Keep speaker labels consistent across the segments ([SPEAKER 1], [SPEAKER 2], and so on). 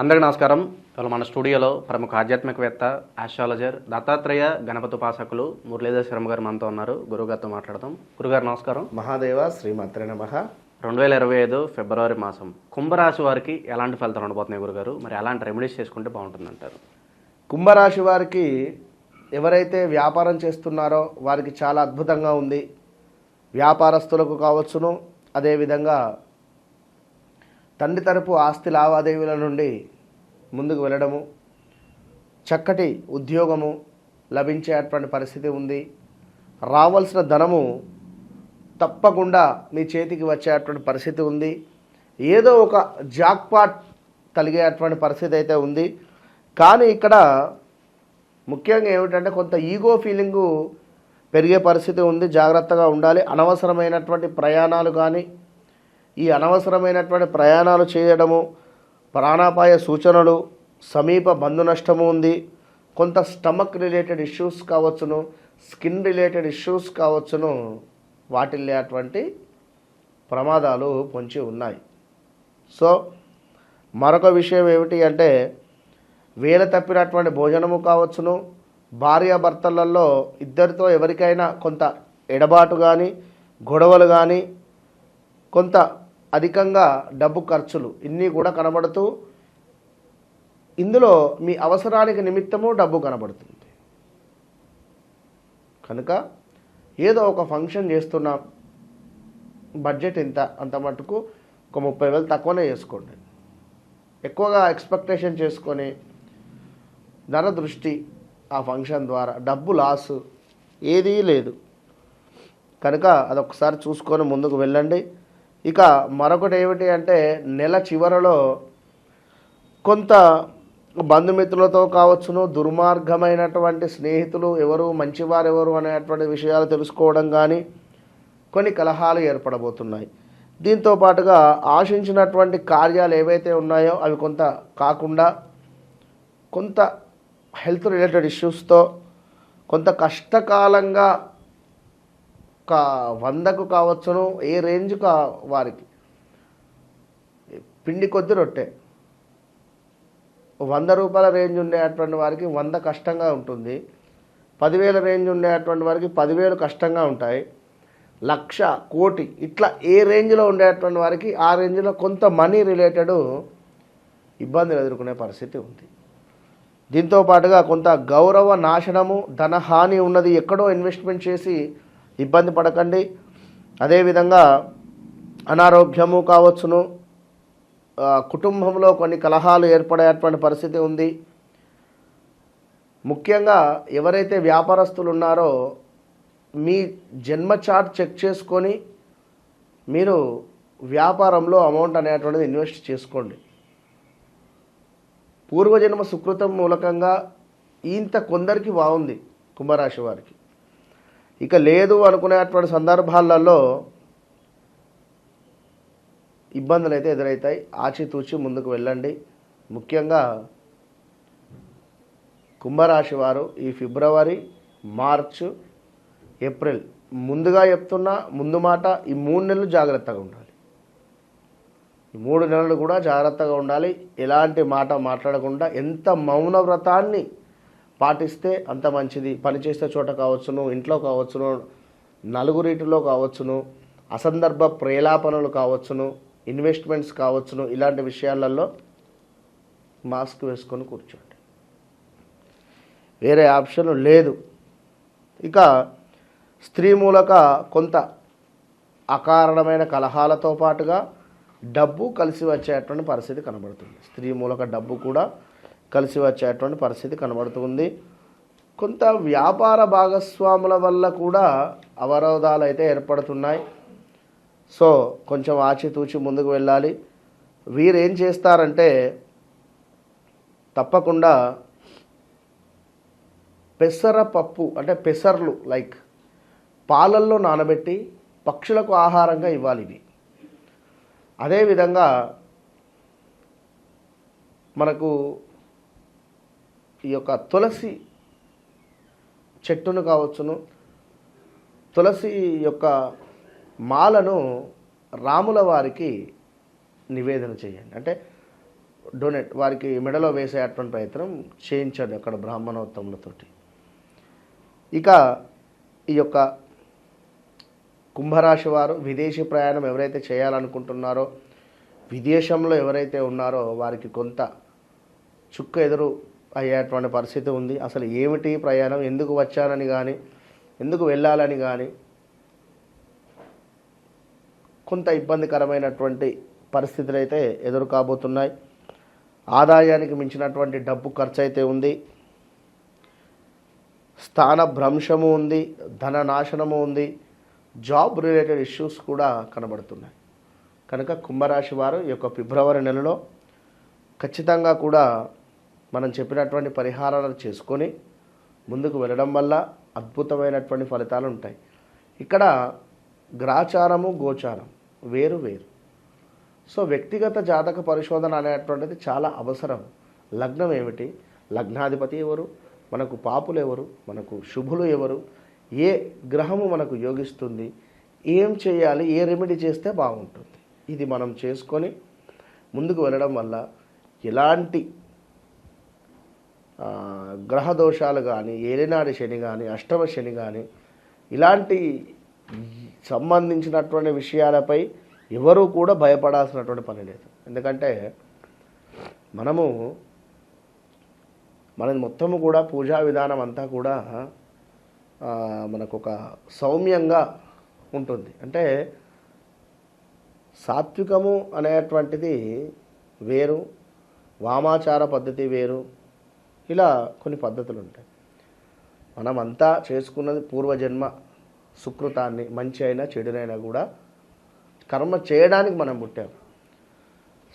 [SPEAKER 1] అందరికీ నమస్కారం. ఇవాళ మన స్టూడియోలో ప్రముఖ ఆధ్యాత్మికవేత్త ఆస్ట్రాలజర్ దత్తాత్రేయ గణపతి ఉపాసకులు మురళీధర్ శర్మ గారు మనతో ఉన్నారు. గురుగారితో మాట్లాడదాం. గురుగారు నమస్కారం.
[SPEAKER 2] మహాదేవ శ్రీమాత్రే నమ.
[SPEAKER 1] రెండు వేల ఇరవై ఐదు ఫిబ్రవరి మాసం. కుంభరాశి వారికి ఎలాంటి ఫలితాలు ఉండబోతున్నాయి గురుగారు మరి ఎలాంటి రెమెడీస్ చేసుకుంటే బాగుంటుందంటారు
[SPEAKER 2] కుంభరాశి వారికి ఎవరైతే వ్యాపారం చేస్తున్నారో వారికి చాలా అద్భుతంగా ఉంది. వ్యాపారస్తులకు కావచ్చును. అదేవిధంగా తండ్రి తరపు ఆస్తి లావాదేవీల నుండి ముందుకు వెళ్ళడము చక్కటి ఉద్యోగము లభించేటువంటి పరిస్థితి ఉంది. రావాల్సిన ధనము తప్పకుండా మీ చేతికి వచ్చేటువంటి పరిస్థితి ఉంది. ఏదో ఒక జాక్పాట్ కలిగేటువంటి పరిస్థితి అయితే ఉంది. కానీ ఇక్కడ ముఖ్యంగా ఏమిటంటే కొంత ఈగో ఫీలింగు పెరిగే పరిస్థితి ఉంది. జాగ్రత్తగా ఉండాలి. అనవసరమైనటువంటి ప్రయాణాలు కానీ ఈ అనవసరమైనటువంటి ప్రయాణాలు చేయడము ప్రాణాపాయ సూచనలు సమీప బంధు నష్టము ఉంది. కొంత స్టమక్ రిలేటెడ్ ఇష్యూస్ కావచ్చును స్కిన్ రిలేటెడ్ ఇష్యూస్ కావచ్చును. వాటిల్లేటువంటి ప్రమాదాలు పొంచి ఉన్నాయి. సో మరొక విషయం ఏమిటి అంటే వేల తప్పినటువంటి భోజనము కావచ్చును. భార్యాభర్తలలో ఇద్దరితో ఎవరికైనా కొంత ఎడబాటు కానీ గొడవలు కానీ కొంత అధికంగా డబ్బు ఖర్చులు ఇన్ని కూడా కనబడుతూ ఇందులో మీ అవసరానికి నిమిత్తము డబ్బు కనబడుతుంది. కనుక ఏదో ఒక ఫంక్షన్ చేస్తున్నాం బడ్జెట్ ఇంత అంత మటుకు ఒక ముప్పై వేలు తక్కువనే చేసుకోండి. ఎక్కువగా ఎక్స్పెక్టేషన్ చేసుకొని ధన దృష్టి ఆ ఫంక్షన్ ద్వారా డబ్బు లాస్ ఏదీ లేదు. కనుక అదొకసారి చూసుకొని ముందుకు వెళ్ళండి. ఇక మరొకటి ఏమిటి అంటే నెల చివరలో కొంత బంధుమిత్రులతో కావచ్చును దుర్మార్గమైనటువంటి స్నేహితులు ఎవరు మంచివారు ఎవరు అనేటువంటి విషయాలు తెలుసుకోవడం కానీ కొన్ని కలహాలు ఏర్పడబోతున్నాయి. దీంతో పాటుగా ఆశించినటువంటి కార్యాలు ఏవైతే ఉన్నాయో అవి కొంత కాకుండా కొంత హెల్త్ రిలేటెడ్ ఇష్యూస్తో కొంత కష్టకాలంగా ఒక వందకు కావచ్చును ఏ రేంజ్ కా వారికి? పిండి కొద్ది రొట్టె. వంద రూపాయల రేంజ్ ఉండేటువంటి వారికి వంద కష్టంగా ఉంటుంది. పదివేల రేంజ్ ఉండేటువంటి వారికి పదివేలు కష్టంగా ఉంటాయి. లక్ష కోటి ఇట్లా ఏ రేంజ్లో ఉండేటువంటి వారికి ఆ రేంజ్లో కొంత మనీ రిలేటెడ్ ఇబ్బందులు ఎదుర్కొనే పరిస్థితి ఉంది. దీంతో పాటుగా కొంత గౌరవ నాశనము ధనహాని ఉన్నది ఎక్కడో ఇన్వెస్ట్మెంట్ చేసి ఇబ్బంది పడకండి. అదేవిధంగా అనారోగ్యము కావచ్చును. కుటుంబంలో కొన్ని కలహాలు ఏర్పడేటువంటి పరిస్థితి ఉంది. ముఖ్యంగా ఎవరైతే వ్యాపారస్తులు ఉన్నారో మీ జన్మ చార్ట్ చెక్ చేసుకొని మీరు వ్యాపారంలో అమౌంట్ అనేటువంటిది ఇన్వెస్ట్ చేసుకోండి. పూర్వజన్మ సుకృతం మూలకంగా ఇంత కొందరికి బాగుంది కుంభరాశి వారికి. ఇక లేదు అనుకునేటువంటి సందర్భాలలో ఇబ్బందులు అయితే ఎదురవుతాయి ఆచితూచి ముందుకు వెళ్ళండి. ముఖ్యంగా కుంభరాశి వారు ఈ ఫిబ్రవరి మార్చు ఏప్రిల్ ముందుగా చెప్తున్నా ముందు మాట ఈ మూడు నెలలు జాగ్రత్తగా ఉండాలి. ఈ మూడు నెలలు కూడా జాగ్రత్తగా ఉండాలి. ఎలాంటి మాట మాట్లాడకుండా ఎంత మౌన వ్రతాన్ని పాటిస్తే అంత మంచిది. పనిచేసే చోట కావచ్చును ఇంట్లో కావచ్చును నలుగురిటిలో కావచ్చును అసందర్భ ప్రేలాపనలు కావచ్చును ఇన్వెస్ట్మెంట్స్ కావచ్చును ఇలాంటి విషయాలలో మాస్క్ వేసుకొని కూర్చోండి. వేరే ఆప్షన్ లేదు. ఇక స్త్రీ మూలక కొంత అకారణమైన కలహాలతో పాటుగా డబ్బు కలిసి వచ్చేటువంటి పరిస్థితి కనబడుతుంది. స్త్రీ మూలక డబ్బు కూడా కలిసి వచ్చేటువంటి పరిస్థితి కనబడుతుంది. కొంత వ్యాపార భాగస్వాముల వల్ల కూడా అవరోధాలు అయితే ఏర్పడుతున్నాయి. సో కొంచెం ఆచితూచి ముందుకు వెళ్ళాలి. వీరేం చేస్తారంటే తప్పకుండా పెసర పప్పు అంటే పెసర్లు లైక్ పాలల్లో నానబెట్టి పక్షులకు ఆహారంగా ఇవ్వాలి ఇవి. అదేవిధంగా మనకు ఈ యొక్క తులసి చెట్టును కావచ్చును. తులసి యొక్క మాలను రాముల వారికి నివేదన చేయండి. అంటే డొనేట్ వారికి మెడలో వేసేటువంటి ప్రయత్నం చేయించండి అక్కడ బ్రాహ్మణోత్తములతోటి ఇక ఈ యొక్క కుంభరాశి వారు విదేశీ ప్రయాణం ఎవరైతే చేయాలనుకుంటున్నారో విదేశంలో ఎవరైతే ఉన్నారో వారికి కొంత చుక్క ఎదురు అయ్యేటువంటి పరిస్థితి ఉంది. అసలు ఏమిటి ప్రయాణం? ఎందుకు వచ్చానని కానీ ఎందుకు వెళ్ళాలని కానీ కొంత ఇబ్బందికరమైనటువంటి పరిస్థితులు అయితే ఎదురు కాబోతున్నాయి ఆదాయానికి మించినటువంటి డబ్బు ఖర్చు అయితే ఉంది. స్థాన భ్రంశము ఉంది. ధన నాశనము ఉంది. జాబ్ రిలేటెడ్ ఇష్యూస్ కూడా కనబడుతున్నాయి. కనుక కుంభరాశి వారు ఈ యొక్క ఫిబ్రవరి నెలలో ఖచ్చితంగా కూడా మనం చెప్పినటువంటి పరిహారాలు చేసుకొని ముందుకు వెళ్ళడం వల్ల అద్భుతమైనటువంటి ఫలితాలు ఉంటాయి. ఇక్కడ గ్రాచారము గోచారం వేరు వేరు. సో వ్యక్తిగత జాతక పరిశోధన అనేటువంటిది చాలా అవసరం. లగ్నం ఏమిటి? లగ్నాధిపతి ఎవరు? మనకు పాపులు ఎవరు? మనకు శుభులు ఎవరు? ఏ గ్రహము మనకు యోగిస్తుంది? ఏం చేయాలి? ఏ రెమెడీ చేస్తే బాగుంటుంది? ఇది మనం చేసుకొని ముందుకు వెళ్ళడం వల్ల ఎలాంటి గ్రహదోషాలు గ్రహ దోషాలు కానీ ఏలినాడి శని కానీ అష్టమ శని కానీ ఇలాంటి సంబంధించినటువంటి విషయాలపై ఎవరూ కూడా భయపడాల్సినటువంటి పని లేదు. ఎందుకంటే మనము మనది మొత్తము కూడా పూజా విధానం అంతా కూడా మనకు ఒక సౌమ్యంగా ఉంటుంది. అంటే సాత్వికము అనేటువంటిది వేరు వామాచార పద్ధతి వేరు ఇలా కొన్ని పద్ధతులు ఉంటాయి మనమంతా చేసుకున్నది పూర్వజన్మ సుకృతాన్ని మంచి అయినా చెడునైనా కూడా కర్మ చేయడానికి మనం పుట్టాం.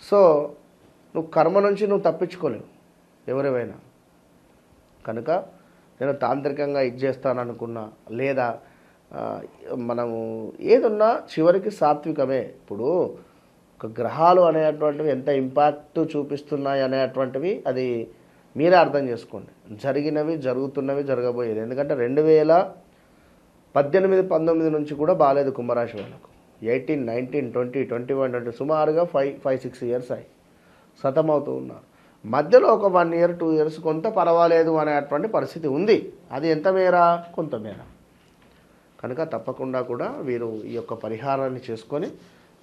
[SPEAKER 2] సో నువ్వు కర్మ నుంచి నువ్వు తప్పించుకోలేవు ఎవరివైనా. కనుక నేను తాంత్రికంగా ఇది చేస్తాననుకున్నా లేదా మనము ఏదున్నా చివరికి సాత్వికమే. ఇప్పుడు ఒక గ్రహాలు అనేటువంటివి ఎంత ఇంపాక్ట్ చూపిస్తున్నాయి అనేటువంటివి అది మీరే అర్థం చేసుకోండి. జరిగినవి జరుగుతున్నవి జరగబోయేది. ఎందుకంటే రెండు వేల పద్దెనిమిది పంతొమ్మిది నుంచి కూడా బాగాలేదు కుంభరాశి వాళ్ళకు. Eighteen nineteen twenty twenty one twenty సుమారుగా ఫైవ్ ఫైవ్ సిక్స్ ఇయర్స్ అయ్యి సతమవుతూ ఉన్నారు. మధ్యలో ఒక వన్ ఇయర్ టూ ఇయర్స్ కొంత పర్వాలేదు అనేటువంటి పరిస్థితి ఉంది. అది ఎంత మేర? కొంత మేర. కనుక తప్పకుండా కూడా వీరు ఈ యొక్క పరిహారాన్ని చేసుకొని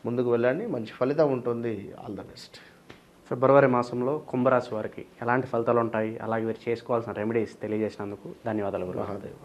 [SPEAKER 2] ముందుకు వెళ్ళండి. మంచి ఫలితం ఉంటుంది. All the best.
[SPEAKER 1] ఫిబ్రవరి మాసంలో కుంభరాశి వారికి ఎలాంటి ఫలితాలు ఉంటాయి? అలాగే మీరు చేసుకోవాల్సిన రెమెడీస్ తెలియజేసినందుకు ధన్యవాదాలు గురు
[SPEAKER 2] మహాదేవ్.